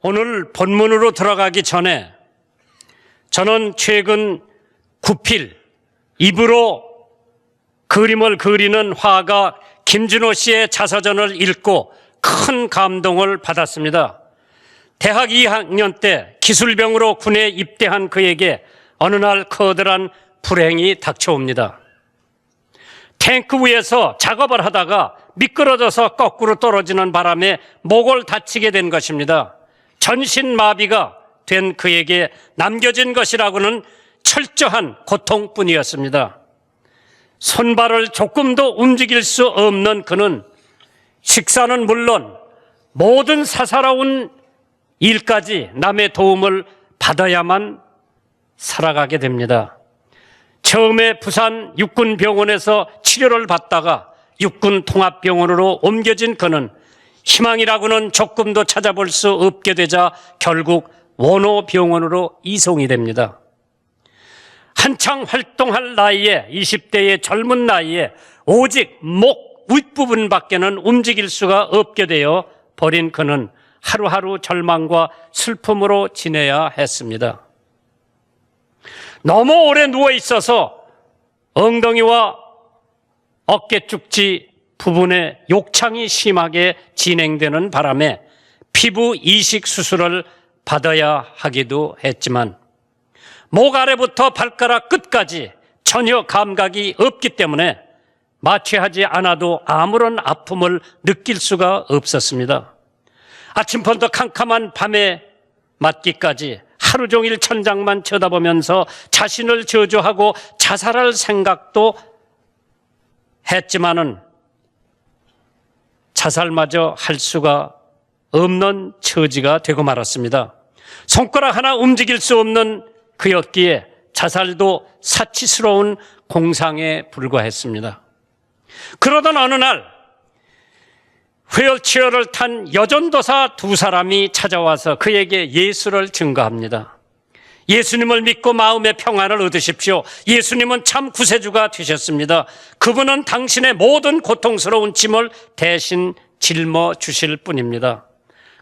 오늘 본문으로 들어가기 전에 저는 최근 구필 입으로 그림을 그리는 화가 김준호 씨의 자서전을 읽고 큰 감동을 받았습니다. 대학 2학년 때 기술병으로 군에 입대한 그에게 어느 날 커다란 불행이 닥쳐옵니다. 탱크 위에서 작업을 하다가 미끄러져서 거꾸로 떨어지는 바람에 목을 다치게 된 것입니다. 전신 마비가 된 그에게 남겨진 것이라고는 철저한 고통뿐이었습니다. 손발을 조금도 움직일 수 없는 그는 식사는 물론 모든 사사로운 일까지 남의 도움을 받아야만 살아가게 됩니다. 처음에 부산 육군병원에서 치료를 받다가 육군 통합병원으로 옮겨진 그는 희망이라고는 조금도 찾아볼 수 없게 되자 결국 원호병원으로 이송이 됩니다. 한창 활동할 나이에 20대의 젊은 나이에 오직 목 윗부분밖에는 움직일 수가 없게 되어 버린 그는 하루하루 절망과 슬픔으로 지내야 했습니다. 너무 오래 누워 있어서 엉덩이와 어깨 쪽지 부분에 욕창이 심하게 진행되는 바람에 피부 이식 수술을 받아야 하기도 했지만 목 아래부터 발가락 끝까지 전혀 감각이 없기 때문에 마취하지 않아도 아무런 아픔을 느낄 수가 없었습니다. 아침부터 캄캄한 밤에 맞기까지 하루 종일 천장만 쳐다보면서 자신을 저주하고 자살할 생각도 했지만은 자살마저 할 수가 없는 처지가 되고 말았습니다. 손가락 하나 움직일 수 없는 그였기에 자살도 사치스러운 공상에 불과했습니다. 그러던 어느 날 휠체어를 탄 여전도사 두 사람이 찾아와서 그에게 예수를 증거합니다. 예수님을 믿고 마음의 평안을 얻으십시오. 예수님은 참 구세주가 되셨습니다. 그분은 당신의 모든 고통스러운 짐을 대신 짊어 주실 뿐입니다.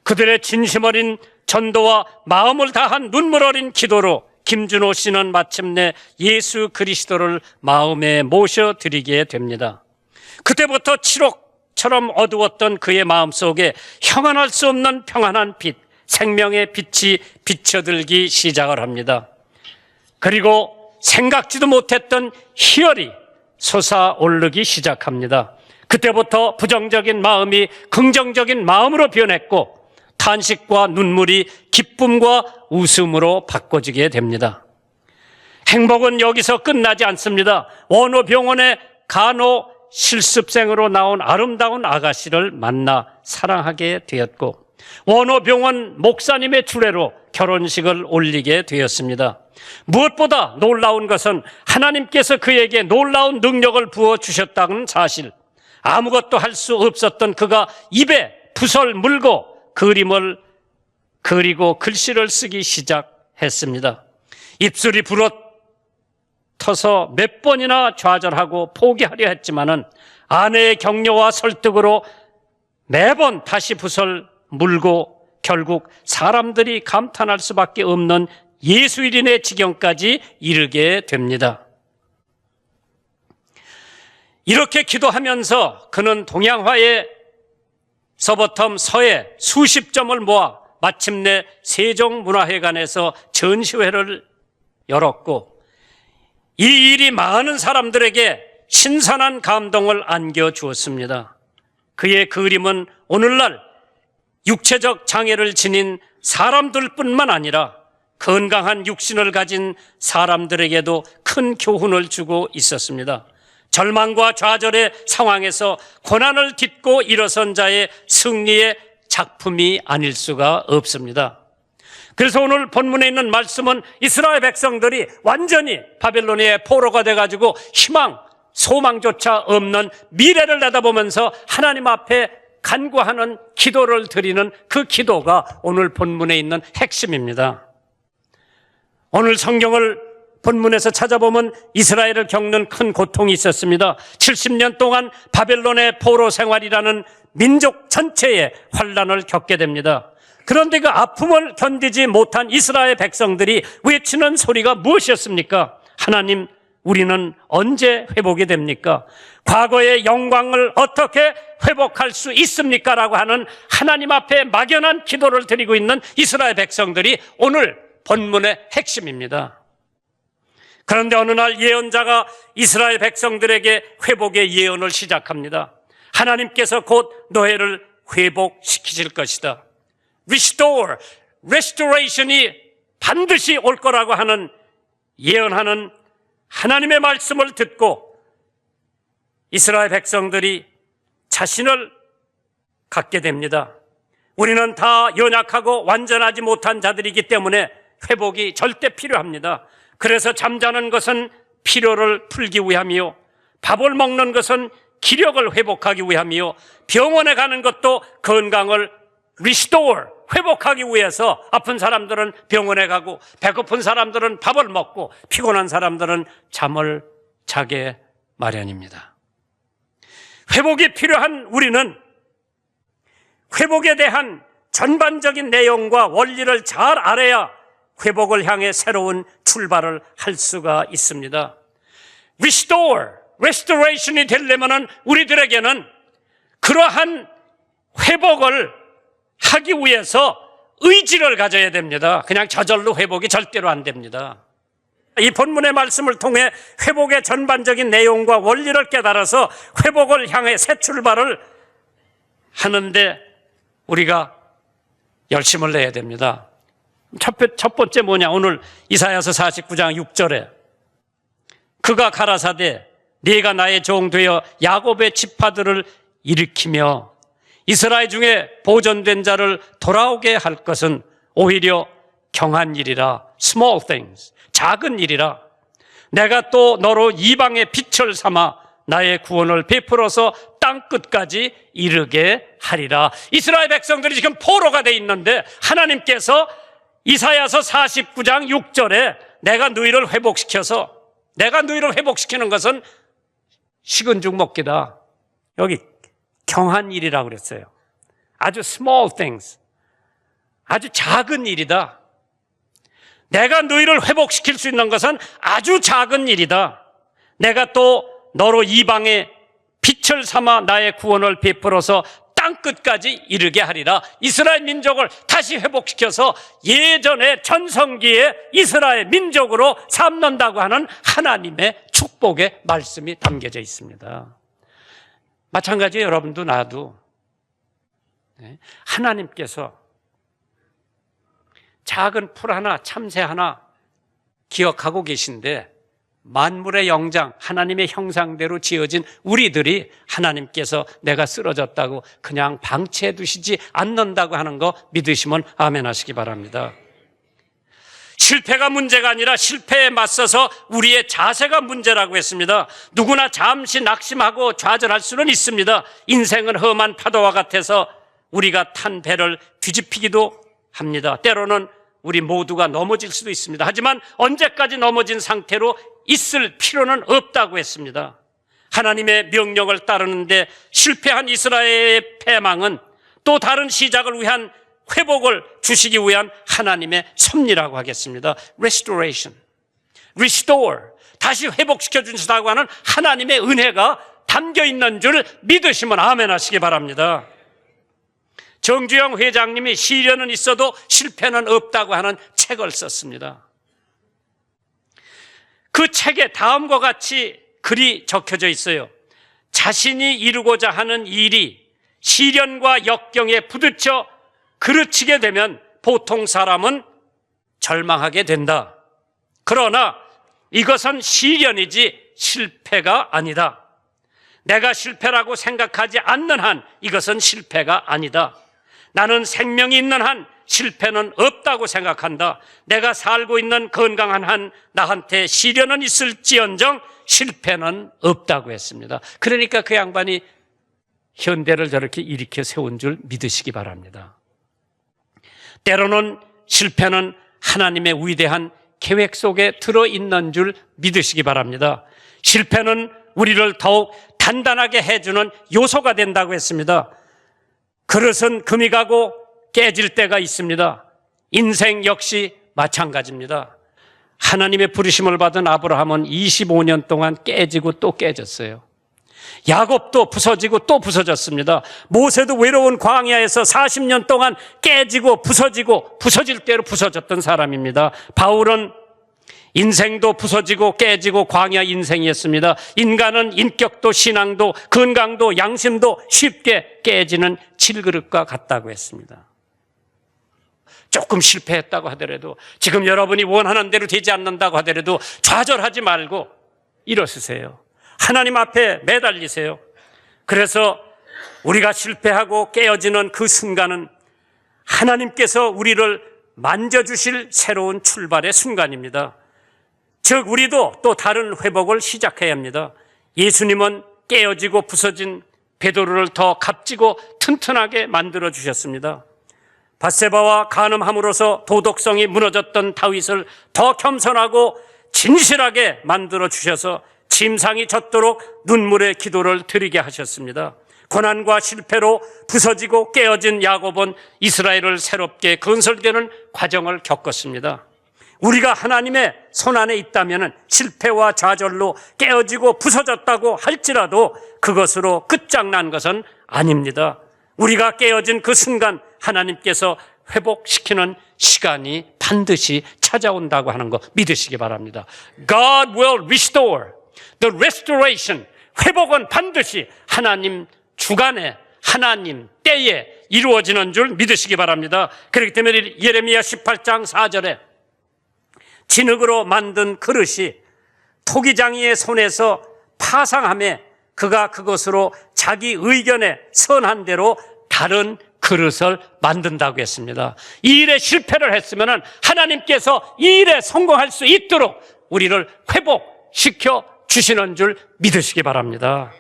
그들의 진심 어린 전도와 마음을 다한 눈물 어린 기도로 김준호 씨는 마침내 예수 그리스도를 마음에 모셔드리게 됩니다. 그때부터 칠옥처럼 어두웠던 그의 마음 속에 형언할 수 없는 평안한 빛, 생명의 빛이 비쳐들기 시작을 합니다. 그리고 생각지도 못했던 희열이 솟아오르기 시작합니다. 그때부터 부정적인 마음이 긍정적인 마음으로 변했고 탄식과 눈물이 기쁨과 웃음으로 바꿔지게 됩니다. 행복은 여기서 끝나지 않습니다. 원호 병원의 간호 실습생으로 나온 아름다운 아가씨를 만나 사랑하게 되었고 원호병원 목사님의 주례로 결혼식을 올리게 되었습니다. 무엇보다 놀라운 것은 하나님께서 그에게 놀라운 능력을 부어 주셨다는 사실. 아무것도 할 수 없었던 그가 입에 붓을 물고 그림을 그리고 글씨를 쓰기 시작했습니다. 입술이 불어 터서 몇 번이나 좌절하고 포기하려 했지만은 아내의 격려와 설득으로 매번 다시 붓을 물고 결국 사람들이 감탄할 수밖에 없는 예수일인의 지경까지 이르게 됩니다. 이렇게 기도하면서 그는 동양화의 서버텀 서해 수십 점을 모아 마침내 세종문화회관에서 전시회를 열었고 이 일이 많은 사람들에게 신선한 감동을 안겨 주었습니다. 그의 그림은 오늘날 육체적 장애를 지닌 사람들뿐만 아니라 건강한 육신을 가진 사람들에게도 큰 교훈을 주고 있었습니다. 절망과 좌절의 상황에서 고난을 딛고 일어선 자의 승리의 작품이 아닐 수가 없습니다. 그래서 오늘 본문에 있는 말씀은 이스라엘 백성들이 완전히 바벨론의 포로가 돼가지고 희망, 소망조차 없는 미래를 내다보면서 하나님 앞에 간구하는 기도를 드리는 그 기도가 오늘 본문에 있는 핵심입니다. 오늘 성경을 본문에서 찾아보면 이스라엘을 겪는 큰 고통이 있었습니다. 70년 동안 바벨론의 포로 생활이라는 민족 전체의 환란을 겪게 됩니다. 그런데 그 아픔을 견디지 못한 이스라엘 백성들이 외치는 소리가 무엇이었습니까? 하나님, 우리는 언제 회복이 됩니까? 과거의 영광을 어떻게 회복할 수 있습니까? 라고 하는 하나님 앞에 막연한 기도를 드리고 있는 이스라엘 백성들이 오늘 본문의 핵심입니다. 그런데 어느 날 예언자가 이스라엘 백성들에게 회복의 예언을 시작합니다. 하나님께서 곧 노예를 회복시키실 것이다. restore, restoration이 반드시 올 거라고 하는 예언하는 하나님의 말씀을 듣고 이스라엘 백성들이 자신을 갖게 됩니다. 우리는 다 연약하고 완전하지 못한 자들이기 때문에 회복이 절대 필요합니다. 그래서 잠자는 것은 필요를 풀기 위함이요. 밥을 먹는 것은 기력을 회복하기 위함이요. 병원에 가는 것도 건강을 restore, 회복하기 위해서 아픈 사람들은 병원에 가고 배고픈 사람들은 밥을 먹고 피곤한 사람들은 잠을 자게 마련입니다. 회복이 필요한 우리는 회복에 대한 전반적인 내용과 원리를 잘 알아야 회복을 향해 새로운 출발을 할 수가 있습니다. restore, restoration이 되려면은 우리들에게는 그러한 회복을 하기 위해서 의지를 가져야 됩니다. 그냥 저절로 회복이 절대로 안 됩니다. 이 본문의 말씀을 통해 회복의 전반적인 내용과 원리를 깨달아서 회복을 향해 새 출발을 하는데 우리가 열심을 내야 됩니다. 첫, 번째 뭐냐? 오늘 이사야서 49장 6절에 그가 가라사대 네가 나의 종 되어 야곱의 지파들을 일으키며 이스라엘 중에 보존된 자를 돌아오게 할 것은 오히려 경한 일이라 small things 작은 일이라 내가 또 너로 이방의 빛을 삼아 나의 구원을 베풀어서 땅 끝까지 이르게 하리라. 이스라엘 백성들이 지금 포로가 돼 있는데 하나님께서 이사야서 49장 6절에 내가 너희를 회복시켜서 내가 너희를 회복시키는 것은 식은 죽 먹기다. 여기 경한 일이라고 그랬어요. 아주 small things. 아주 작은 일이다. 내가 너희를 회복시킬 수 있는 것은 아주 작은 일이다. 내가 또 너로 이방의 빛을 삼아 나의 구원을 베풀어서 땅 끝까지 이르게 하리라. 이스라엘 민족을 다시 회복시켜서 예전의 전성기의 이스라엘 민족으로 삼는다고 하는 하나님의 축복의 말씀이 담겨져 있습니다. 마찬가지 여러분도 나도 네, 하나님께서 작은 풀 하나, 참새 하나 기억하고 계신데 만물의 영장, 하나님의 형상대로 지어진 우리들이 하나님께서 내가 쓰러졌다고 그냥 방치해 두시지 않는다고 하는 거 믿으시면 아멘 하시기 바랍니다. 실패가 문제가 아니라 실패에 맞서서 우리의 자세가 문제라고 했습니다. 누구나 잠시 낙심하고 좌절할 수는 있습니다. 인생은 험한 파도와 같아서 우리가 탄 배를 뒤집히기도 합니다. 때로는 우리 모두가 넘어질 수도 있습니다. 하지만 언제까지 넘어진 상태로 있을 필요는 없다고 했습니다. 하나님의 명령을 따르는데 실패한 이스라엘의 패망은 또 다른 시작을 위한 회복을 주시기 위한 하나님의 섭리라고 하겠습니다. restoration, restore, 다시 회복시켜 주신다고 하는 하나님의 은혜가 담겨 있는 줄 믿으시면 아멘 하시기 바랍니다. 정주영 회장님이 시련은 있어도 실패는 없다고 하는 책을 썼습니다. 그 책에 다음과 같이 글이 적혀져 있어요. 자신이 이루고자 하는 일이 시련과 역경에 부딪혀 그르치게 되면 보통 사람은 절망하게 된다. 그러나 이것은 시련이지 실패가 아니다. 내가 실패라고 생각하지 않는 한 이것은 실패가 아니다. 나는 생명이 있는 한 실패는 없다고 생각한다. 내가 살고 있는 건강한 한 나한테 시련은 있을지언정 실패는 없다고 했습니다. 그러니까 그 양반이 현대를 저렇게 일으켜 세운 줄 믿으시기 바랍니다. 때로는 실패는 하나님의 위대한 계획 속에 들어있는 줄 믿으시기 바랍니다. 실패는 우리를 더욱 단단하게 해주는 요소가 된다고 했습니다. 그릇은 금이 가고 깨질 때가 있습니다. 인생 역시 마찬가지입니다. 하나님의 부르심을 받은 아브라함은 25년 동안 깨지고 또 깨졌어요. 야곱도 부서지고 또 부서졌습니다. 모세도 외로운 광야에서 40년 동안 깨지고 부서지고 부서질 대로 부서졌던 사람입니다. 바울은 인생도 부서지고 깨지고 광야 인생이었습니다. 인간은 인격도 신앙도 건강도 양심도 쉽게 깨지는 질그릇과 같다고 했습니다. 조금 실패했다고 하더라도 지금 여러분이 원하는 대로 되지 않는다고 하더라도 좌절하지 말고 일어서세요. 하나님 앞에 매달리세요. 그래서 우리가 실패하고 깨어지는 그 순간은 하나님께서 우리를 만져주실 새로운 출발의 순간입니다. 즉, 우리도 또 다른 회복을 시작해야 합니다. 예수님은 깨어지고 부서진 베드로를 더 값지고 튼튼하게 만들어 주셨습니다. 바세바와 간음함으로써 도덕성이 무너졌던 다윗을 더 겸손하고 진실하게 만들어 주셔서 짐상이 젖도록 눈물의 기도를 드리게 하셨습니다. 고난과 실패로 부서지고 깨어진 야곱은 이스라엘을 새롭게 건설되는 과정을 겪었습니다. 우리가 하나님의 손 안에 있다면 실패와 좌절로 깨어지고 부서졌다고 할지라도 그것으로 끝장난 것은 아닙니다. 우리가 깨어진 그 순간 하나님께서 회복시키는 시간이 반드시 찾아온다고 하는 거 믿으시기 바랍니다. God will restore. The restoration. 회복은 반드시 하나님 주간에 하나님 때에 이루어지는 줄 믿으시기 바랍니다. 그렇기 때문에 예레미야 18장 4절에 진흙으로 만든 그릇이 토기장이의 손에서 파상함에 그가 그것으로 자기 의견에 선한 대로 다른 그릇을 만든다고 했습니다. 이 일에 실패를 했으면 하나님께서 이 일에 성공할 수 있도록 우리를 회복시켜 주시는 줄 믿으시기 바랍니다.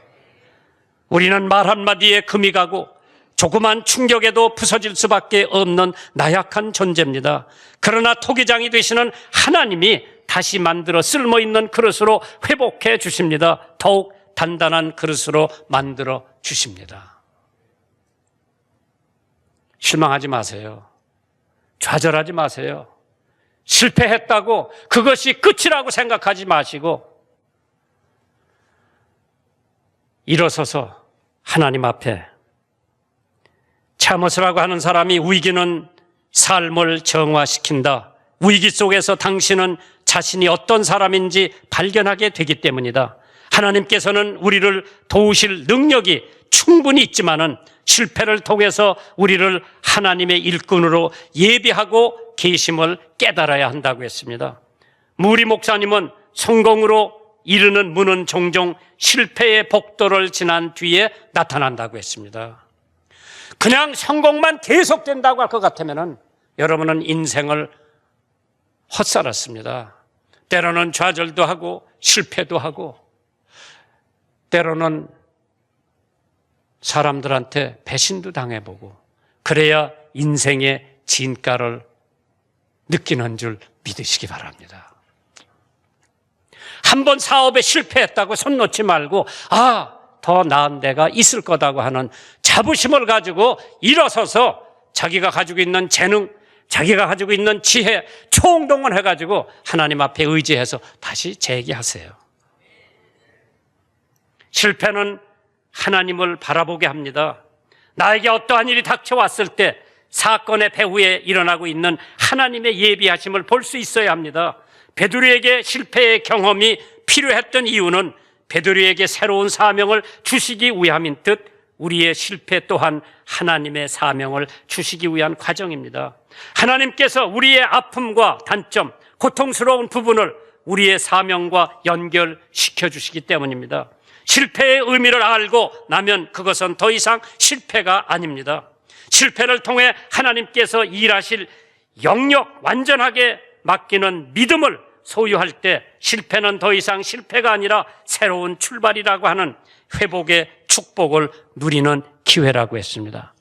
우리는 말 한마디에 금이 가고 조그만 충격에도 부서질 수밖에 없는 나약한 존재입니다. 그러나 토기장이 되시는 하나님이 다시 만들어 쓸모 있는 그릇으로 회복해 주십니다. 더욱 단단한 그릇으로 만들어 주십니다. 실망하지 마세요. 좌절하지 마세요. 실패했다고 그것이 끝이라고 생각하지 마시고 일어서서 하나님 앞에 참으스라고 하는 사람이 위기는 삶을 정화시킨다. 위기 속에서 당신은 자신이 어떤 사람인지 발견하게 되기 때문이다. 하나님께서는 우리를 도우실 능력이 충분히 있지만은 실패를 통해서 우리를 하나님의 일꾼으로 예비하고 계심을 깨달아야 한다고 했습니다. 무리 목사님은 성공으로 이르는 문은 종종 실패의 복도를 지난 뒤에 나타난다고 했습니다. 그냥 성공만 계속된다고 할 것 같으면 여러분은 인생을 헛살았습니다. 때로는 좌절도 하고 실패도 하고 때로는 사람들한테 배신도 당해보고 그래야 인생의 진가를 느끼는 줄 믿으시기 바랍니다. 한 번 사업에 실패했다고 손 놓지 말고 아, 더 나은 데가 있을 거다고 하는 자부심을 가지고 일어서서 자기가 가지고 있는 재능, 자기가 가지고 있는 지혜 총동원 해가지고 하나님 앞에 의지해서 다시 재기하세요. 실패는 하나님을 바라보게 합니다. 나에게 어떠한 일이 닥쳐왔을 때 사건의 배후에 일어나고 있는 하나님의 예비하심을 볼 수 있어야 합니다. 베드로에게 실패의 경험이 필요했던 이유는 베드로에게 새로운 사명을 주시기 위함인 듯 우리의 실패 또한 하나님의 사명을 주시기 위한 과정입니다. 하나님께서 우리의 아픔과 단점, 고통스러운 부분을 우리의 사명과 연결시켜 주시기 때문입니다. 실패의 의미를 알고 나면 그것은 더 이상 실패가 아닙니다. 실패를 통해 하나님께서 일하실 영역 완전하게 맡기는 믿음을 소유할 때 실패는 더 이상 실패가 아니라 새로운 출발이라고 하는 회복의 축복을 누리는 기회라고 했습니다.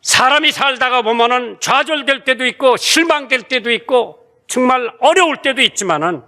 사람이 살다가 보면은 좌절될 때도 있고 실망될 때도 있고 정말 어려울 때도 있지만은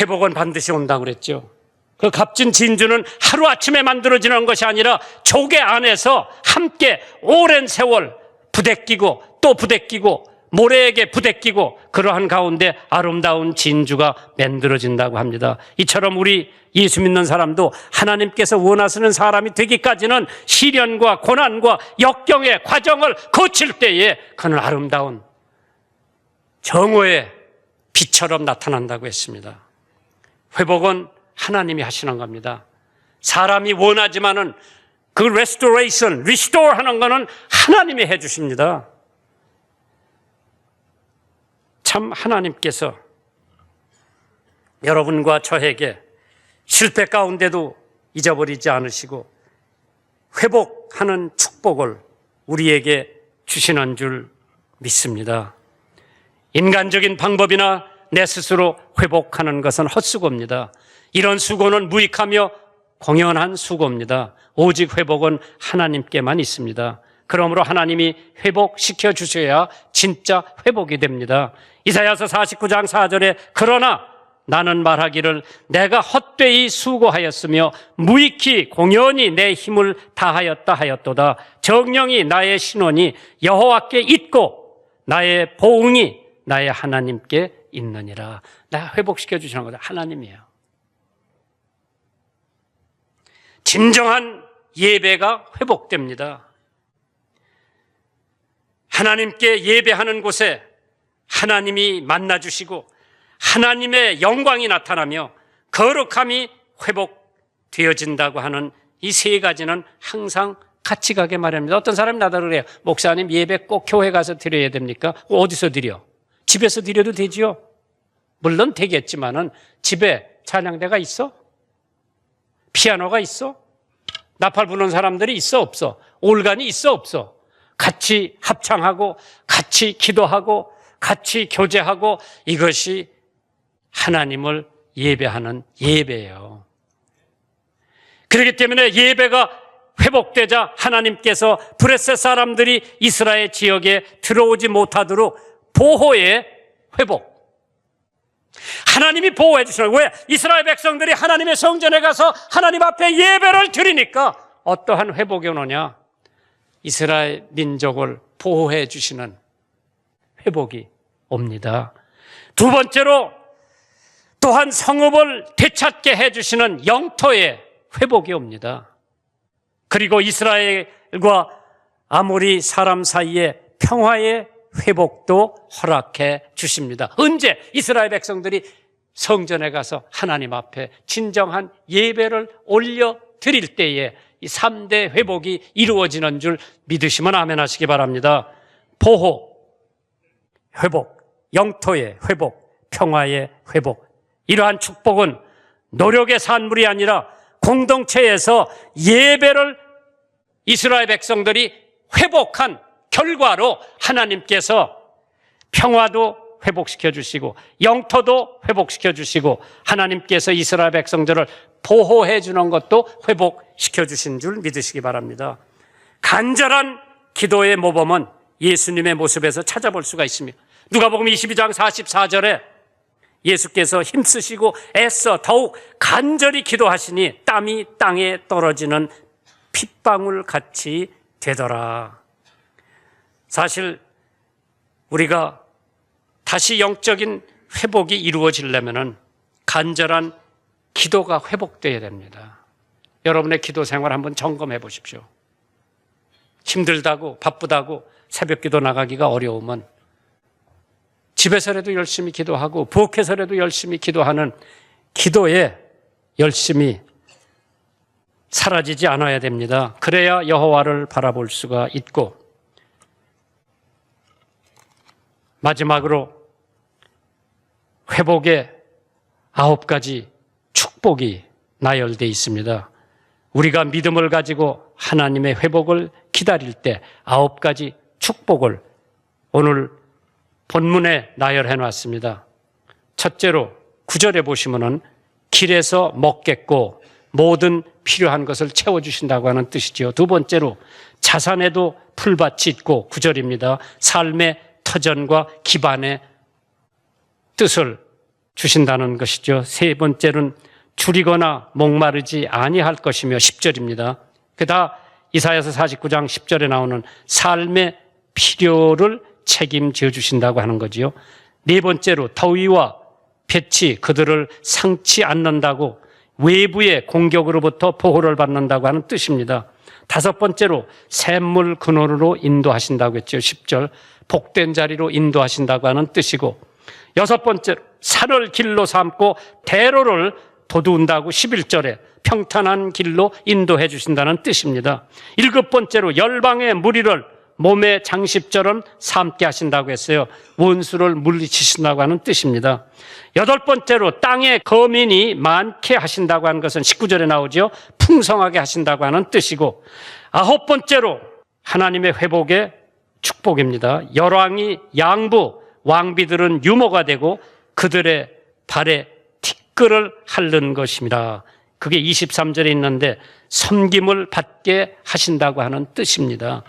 회복은 반드시 온다고 그랬죠. 그 값진 진주는 하루아침에 만들어지는 것이 아니라 조개 안에서 함께 오랜 세월 부대끼고 또 부대끼고 모래에게 부대끼고 그러한 가운데 아름다운 진주가 만들어진다고 합니다. 이처럼 우리 예수 믿는 사람도 하나님께서 원하시는 사람이 되기까지는 시련과 고난과 역경의 과정을 거칠 때에 그는 아름다운 정오의 빛처럼 나타난다고 했습니다. 회복은 하나님이 하시는 겁니다. 사람이 원하지만은 그 restoration, restore 하는 거는 하나님이 해 주십니다. 참 하나님께서 여러분과 저에게 실패 가운데도 잊어버리지 않으시고 회복하는 축복을 우리에게 주시는 줄 믿습니다. 인간적인 방법이나 내 스스로 회복하는 것은 헛수고입니다. 이런 수고는 무익하며 공연한 수고입니다. 오직 회복은 하나님께만 있습니다. 그러므로 하나님이 회복시켜 주셔야 진짜 회복이 됩니다. 이사야서 49장 4절에 그러나 나는 말하기를 내가 헛되이 수고하였으며 무익히 공연히 내 힘을 다하였다 하였도다. 정령이 나의 신원이 여호와께 있고 나의 보응이 나의 하나님께 있느니라. 나 회복시켜 주시는 거다. 하나님이에요. 진정한 예배가 회복됩니다. 하나님께 예배하는 곳에 하나님이 만나 주시고 하나님의 영광이 나타나며 거룩함이 회복되어진다고 하는 이 세 가지는 항상 같이 가게 마련입니다. 어떤 사람이 나다 그래요. 목사님 예배 꼭 교회 가서 드려야 됩니까? 어디서 드려? 집에서 드려도 되지요. 물론 되겠지만은 집에 찬양대가 있어? 피아노가 있어? 나팔 부는 사람들이 있어 없어? 올간이 있어 없어? 같이 합창하고 같이 기도하고 같이 교제하고 이것이 하나님을 예배하는 예배예요. 그렇기 때문에 예배가 회복되자 하나님께서 브레셋 사람들이 이스라엘 지역에 들어오지 못하도록 보호의 회복. 하나님이 보호해 주시는. 왜? 이스라엘 백성들이 하나님의 성전에 가서 하나님 앞에 예배를 드리니까 어떠한 회복이 오느냐? 이스라엘 민족을 보호해 주시는 회복이 옵니다. 두 번째로 또한 성읍을 되찾게 해 주시는 영토의 회복이 옵니다. 그리고 이스라엘과 아모리 사람 사이의 평화의 회복도 허락해 주십니다. 언제 이스라엘 백성들이 성전에 가서 하나님 앞에 진정한 예배를 올려 드릴 때에 이 3대 회복이 이루어지는 줄 믿으시면 아멘 하시기 바랍니다. 보호, 회복, 영토의 회복, 평화의 회복. 이러한 축복은 노력의 산물이 아니라 공동체에서 예배를 이스라엘 백성들이 회복한 결과로 하나님께서 평화도 회복시켜 주시고 영토도 회복시켜 주시고 하나님께서 이스라엘 백성들을 보호해 주는 것도 회복시켜 주신 줄 믿으시기 바랍니다. 간절한 기도의 모범은 예수님의 모습에서 찾아볼 수가 있습니다. 누가복음 22장 44절에 예수께서 힘쓰시고 애써 더욱 간절히 기도하시니 땀이 땅에 떨어지는 핏방울 같이 되더라. 사실 우리가 다시 영적인 회복이 이루어지려면 간절한 기도가 회복되어야 됩니다. 여러분의 기도 생활 한번 점검해 보십시오. 힘들다고 바쁘다고 새벽 기도 나가기가 어려우면 집에서라도 열심히 기도하고 부엌에서라도 열심히 기도하는 기도에 열심히 사라지지 않아야 됩니다. 그래야 여호와를 바라볼 수가 있고 마지막으로 회복의 아홉 가지 축복이 나열되어 있습니다. 우리가 믿음을 가지고 하나님의 회복을 기다릴 때 아홉 가지 축복을 오늘 본문에 나열해 놨습니다. 첫째로 구절에 보시면은 길에서 먹겠고 모든 필요한 것을 채워 주신다고 하는 뜻이지요. 두 번째로 자산에도 풀밭이 있고 구절입니다. 삶의 터전과 기반의 뜻을 주신다는 것이죠. 세 번째는 줄이거나 목마르지 아니할 것이며 10절입니다. 그다 이사야서 49장 10절에 나오는 삶의 필요를 책임져 주신다고 하는 거지요. 네 번째로 더위와 빛이 그들을 상치 않는다고 외부의 공격으로부터 보호를 받는다고 하는 뜻입니다. 다섯 번째로 샘물 근원으로 인도하신다고 했죠. 10절. 복된 자리로 인도하신다고 하는 뜻이고 여섯 번째로 산을 길로 삼고 대로를 도두운다고 11절에 평탄한 길로 인도해 주신다는 뜻입니다. 일곱 번째로 열방의 무리를 몸의 장십처럼 삼게 하신다고 했어요. 원수를 물리치신다고 하는 뜻입니다. 여덟 번째로 땅에 거민이 많게 하신다고 하는 것은 19절에 나오죠. 풍성하게 하신다고 하는 뜻이고 아홉 번째로 하나님의 회복의 축복입니다. 열왕이 양부, 왕비들은 유모가 되고 그들의 발에 티끌을 핥는 것입니다. 그게 23절에 있는데 섬김을 받게 하신다고 하는 뜻입니다.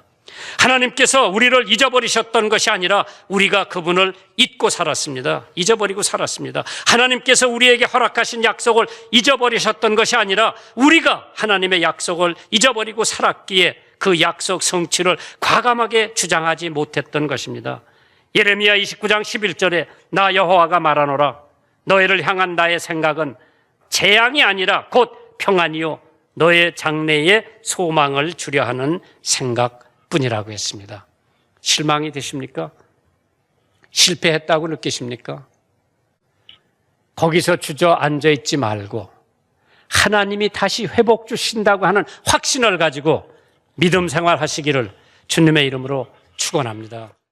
하나님께서 우리를 잊어버리셨던 것이 아니라 우리가 그분을 잊고 살았습니다. 잊어버리고 살았습니다. 하나님께서 우리에게 허락하신 약속을 잊어버리셨던 것이 아니라 우리가 하나님의 약속을 잊어버리고 살았기에 그 약속 성취를 과감하게 주장하지 못했던 것입니다. 예레미야 29장 11절에 나 여호와가 말하노라 너희를 향한 나의 생각은 재앙이 아니라 곧 평안이요 너의 장래에 소망을 주려 하는 생각 뿐이라고 했습니다. 실망이 되십니까? 실패했다고 느끼십니까? 거기서 주저앉아 있지 말고 하나님이 다시 회복 주신다고 하는 확신을 가지고 믿음 생활 하시기를 주님의 이름으로 축원합니다.